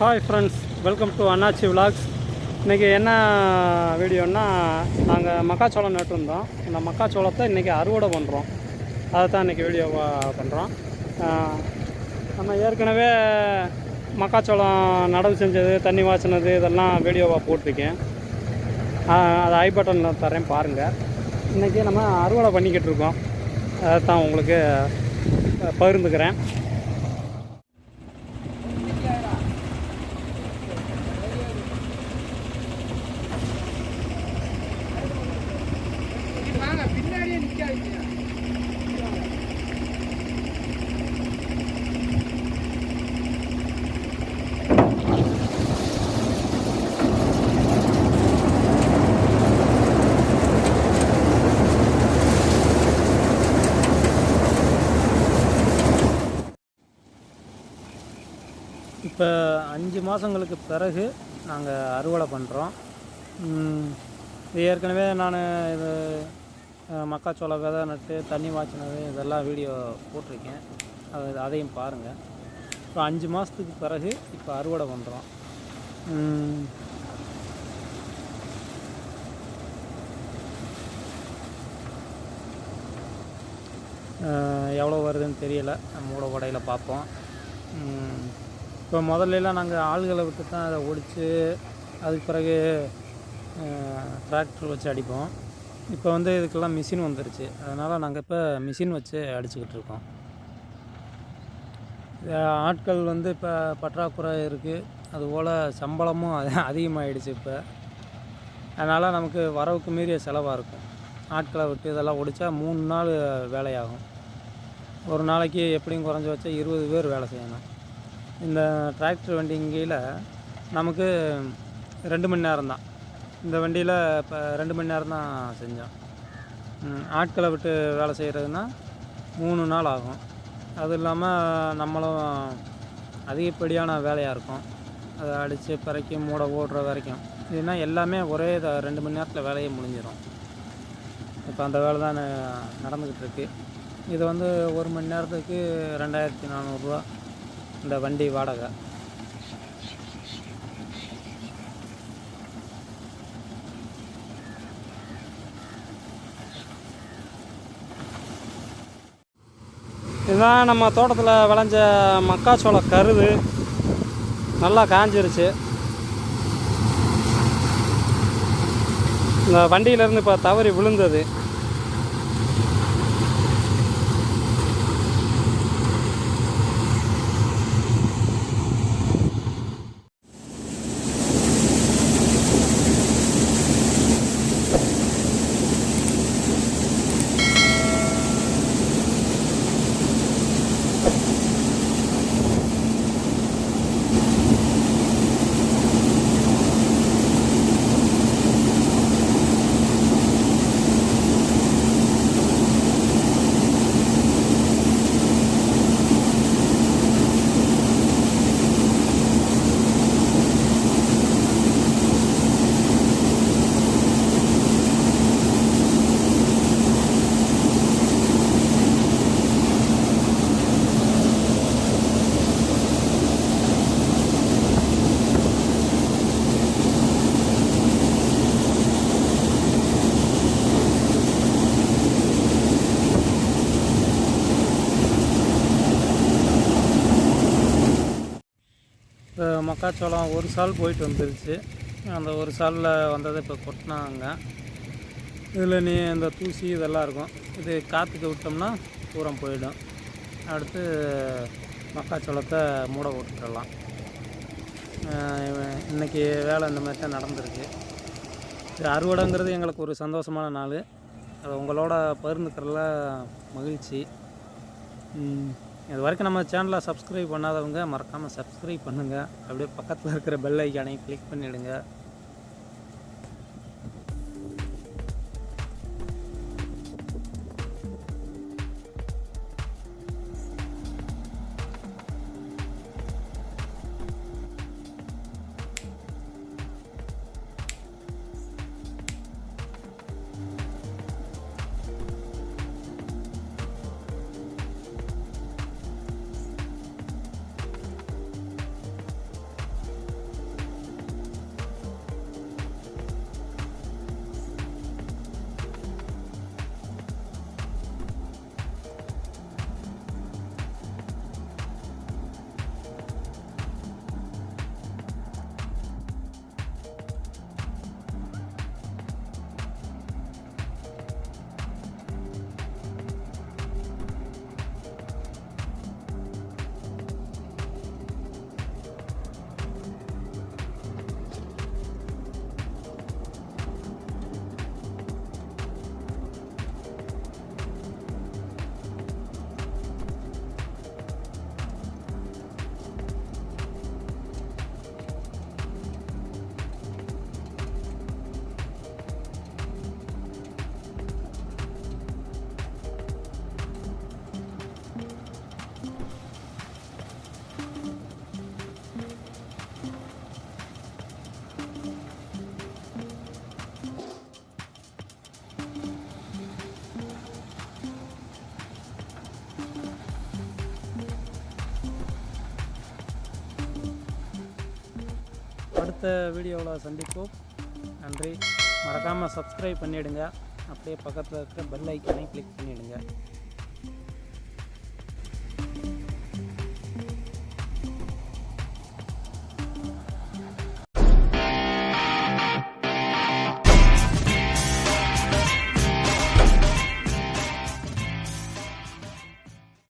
Hi friends welcome to Annachi vlogs இன்றைக்கி என்ன வீடியோன்னா நாங்கள் மக்காச்சோளம் நட்டுருந்தோம். இந்த மக்காச்சோளத்தை இன்றைக்கி அறுவடை பண்ணுறோம் அதை தான் இன்றைக்கி வீடியோவாக பண்ணுறோம் நம்ம ஏற்கனவே மக்காச்சோளம் நடவு செஞ்சது தண்ணி வாசினது இதெல்லாம் வீடியோவாக போட்டிருக்கேன். அது ஐ பட்டனில் தரேன் பாருங்கள் இன்றைக்கி நம்ம அறுவடை பண்ணிக்கிட்டு இருக்கோம். அதை தான் உங்களுக்கு பகிர்ந்துக்கிறேன். இப்போ அஞ்சு மாதங்களுக்கு பிறகு நாங்கள் அறுவடை பண்ணுறோம். இது ஏற்கனவே நான் இது மக்காச்சோள விதை நட்டு தண்ணி வாய்ச்சினது இதெல்லாம் வீடியோ போட்டிருக்கேன். அது அதையும் பாருங்கள் இப்போ அஞ்சு மாதத்துக்கு பிறகு இப்போ அறுவடை பண்ணுறோம் எவ்வளோ வருதுன்னு தெரியல. மூட உடையில் பார்ப்போம். இப்போ முதல்லலாம் நாங்கள் ஆள்களை விட்டு தான் அதை ஒடித்து அதுக்கு பிறகு டிராக்டர் வச்சு அடிப்போம். இப்போ வந்து இதுக்கெல்லாம் மிஷின் வந்துருச்சு. அதனால் நாங்கள் இப்போ மிஷின் வச்சு அடிச்சுக்கிட்டு இருக்கோம். ஆட்கள் வந்து இப்போ பற்றாக்குறை இருக்குது அதுபோல் சம்பளமும் அதிகமாகிடுச்சு இப்போ. அதனால் நமக்கு வரவுக்கு மீறிய செலவாக இருக்கும். ஆட்களை விட்டு இதெல்லாம் ஒடிச்சா மூணு நாள் வேலையாகும். ஒரு நாளைக்கு எப்படியும் குறைஞ்ச வச்சா இருபது பேர் வேலை செய்யணும். இந்த டிராக்டர் வண்டிங்கையில் நமக்கு ரெண்டு மணி நேரம் தான் இந்த வண்டியில் இப்போ ரெண்டு மணி நேரம் தான் செஞ்சோம். ஆட்களை விட்டு வேலை செய்கிறதுனா மூணு நாள் ஆகும். அது இல்லாமல் நம்மளும் அதிகப்படியான வேலையாக இருக்கும். அதை அடித்து பிறக்கி மூட ஓடுற வரைக்கும். இதுனா எல்லாமே ஒரே இத- ரெண்டு மணி நேரத்தில் வேலையே முடிஞ்சிடும் இப்போ அந்த வேலை தான் நடந்துக்கிட்டு இருக்கு. இது வந்து ஒரு மணி நேரத்துக்கு ரெண்டாயிரத்தி நானூறுரூவா இந்த வண்டி வாடகை. இதுதான் நம்ம தோட்டத்தில் விளைஞ்ச மக்காச்சோள கருது. நல்லா காஞ்சிருச்சு. இந்த வண்டியிலேருந்து இப்போ தவறி விழுந்தது. மக்காச்சோளம் ஒரு சால் போயிட்டு வந்துருச்சு. அந்த ஒரு சாலில் வந்ததை இப்போ கொட்டினாங்க. இதில் நீ இந்த தூசி இதெல்லாம் இருக்கும். இது காற்றுக்கு விட்டோம்னா பூரம் போயிடும். அடுத்து மக்காச்சோளத்தை மூட போட்டுடலாம். இன்றைக்கி வேலை இந்த மாதிரி தான் நடந்திருக்கு. இது அறுவடைங்கிறது எங்களுக்கு ஒரு சந்தோஷமான நாள். அது உங்களோட பகிர்ந்துக்கிறதுல மகிழ்ச்சி. இது வரைக்கும் நம்ம சேனலை சப்ஸ்கிரைப் பண்ணாதவங்க மறக்காமல் சப்ஸ்கிரைப் பண்ணுங்கள் அப்படியே பக்கத்தில் இருக்கிற பெல் ஐக்கானையும் கிளிக் பண்ணிவிடுங்க அடுத்த வீடியோவில் சந்திப்போம். நன்றி. மறக்காமல் சப்ஸ்கிரைப் பண்ணிவிடுங்க அப்படியே பக்கத்தில் இருக்கிற பெல் ஐக்கனை கிளிக் பண்ணிவிடுங்க